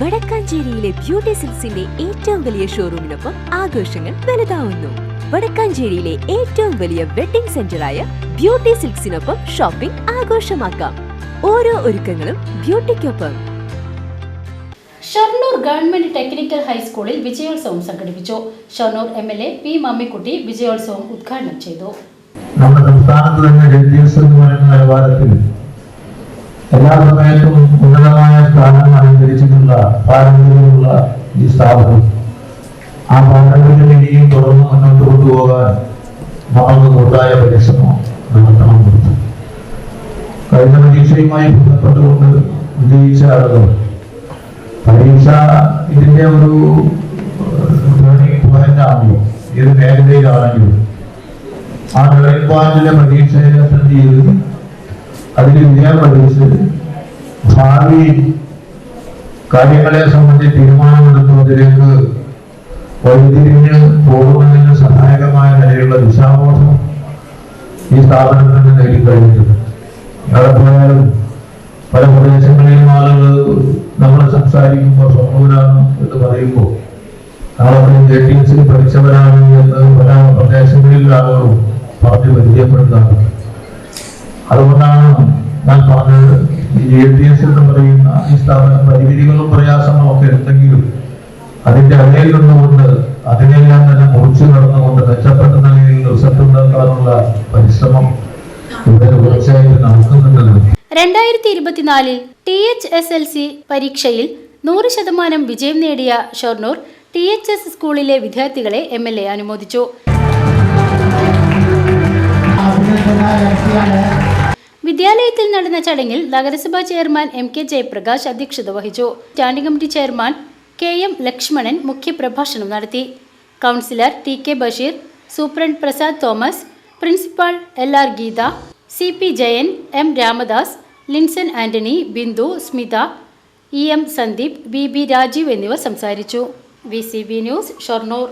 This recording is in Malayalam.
വടക്കാഞ്ചേരിയിലെ ബ്യൂട്ടി സിൽസിന്റെ ഏറ്റവും വലിയ ഷോറൂമിനൊപ്പം ആഘോഷങ്ങൾ വലുതാവുന്നു. വടക്കാഞ്ചേരിയിലെ ഏറ്റവും വലിയ വെഡിംഗ് സെന്ററായ ബ്യൂട്ടി സിൽക്സിനൊപ്പം ഷോപ്പിംഗ് ആഘോഷമാക്കാം. ഓരോ ഒരുക്കങ്ങളും ബ്യൂട്ടിക്കൊപ്പം. ഷൊർണൂർ ഗവൺമെന്റ് ടെക്നിക്കൽ ഹൈസ്കൂളിൽ വിജയോത്സവം സംഘടിപ്പിച്ചു. Shoranur M L A P Mammikutty വിജയോത്സവം ഉദ്ഘാടനം ചെയ്തു. നമ്മുടെ സംസ്ഥാനത്ത് തന്നെ വിദ്യാഭ്യാസം എന്ന് പറയുന്ന നിലവാരത്തിൽ എല്ലാ സമയത്തും ഉന്നതമായ സ്ഥാനം അലങ്കരിച്ചിട്ടുള്ള പാരമ്പര്യമുള്ള ഈ സ്ഥാപനം. ആ പാരമ്പര്യം ഇനിയും തുടർന്ന് മുന്നോട്ട് കൊണ്ടുപോകാൻ നമ്മൾ കൂട്ടായ പരിശ്രമം നടത്തണം. കഴിഞ്ഞ പരീക്ഷയുമായി ബന്ധപ്പെട്ടുകൊണ്ട് വിജയിച്ച ആളുകൾ പരീക്ഷ ഇതിന്റെ ഒരു ടേണിംഗ് പോയിന്റ് ആണല്ലോ ഏത് മേഖലയിലാണെങ്കിലും ആ ടേണിംഗ് പോയിന്റിലെ പരീക്ഷയെ അറ്റൻഡ് ചെയ്ത് ഞാൻ വിജയം പഠിച്ച് ഭാവി കാര്യങ്ങളെ സംബന്ധിച്ച് തീരുമാനമെടുക്കുന്നതിലേക്ക് വഴിതിരിഞ്ഞ് പോകുന്നതിന് സഹായകമായ നിലയിലുള്ള ദിശാബോധം ഈ സ്ഥാപനത്തിന് നേടിക്കഴിഞ്ഞിട്ടുണ്ട് എവിടെ പോയാലും പല പ്രദേശങ്ങളിലും ആളുകൾ നമ്മൾ സംസാരിക്കുമ്പോൾ സ്വന്തൂരാണ് എന്ന് പറയുമ്പോൾ നമ്മളവിടെ ജെ ടി എസിൽ പഠിച്ചവരാണ് എന്ന് പല പ്രദേശങ്ങളിലെ പറഞ്ഞത് ജെ ടി എസ് എന്ന് പറയുന്ന ഈ സ്ഥാപനം പരിമിതികളും പ്രയാസങ്ങളും ഒക്കെ ഉണ്ടെങ്കിലും അതിന്റെ അടയിൽ നിന്നുകൊണ്ട് അതിനെല്ലാം തന്നെ മുറിച്ചു കടന്നുകൊണ്ട് മെച്ചപ്പെട്ട നിലയിൽ റിസൾട്ട് ഉണ്ടാക്കാനുള്ള പരിശ്രമം ഇവിടെ തുടർച്ചയായിട്ട് നടക്കുന്നുണ്ടല്ലോ. രണ്ടായിരത്തി ഇരുപത്തിനാലിൽ T H S L C പരീക്ഷയിൽ നൂറ് ശതമാനം വിജയം നേടിയ ഷൊർണൂർ ടി എച്ച് എസ് സ്കൂളിലെ വിദ്യാർത്ഥികളെ എം എൽ എ അനുമോദിച്ചു. വിദ്യാലയത്തിൽ നടന്ന ചടങ്ങിൽ നഗരസഭാ ചെയർമാൻ എം കെ ജയപ്രകാശ് അധ്യക്ഷത വഹിച്ചു. Standing committee chairman K M Lakshmanan മുഖ്യപ്രഭാഷണം നടത്തി. Councillor T K Basheer superintendent Prasad Thomas principal L R Geetha C P Jayan M Ramadas Linson Antony Bindu Smitha E M Sandeep B B Rajeev എന്നിവർ സംസാരിച്ചു. V C B news Shoranur.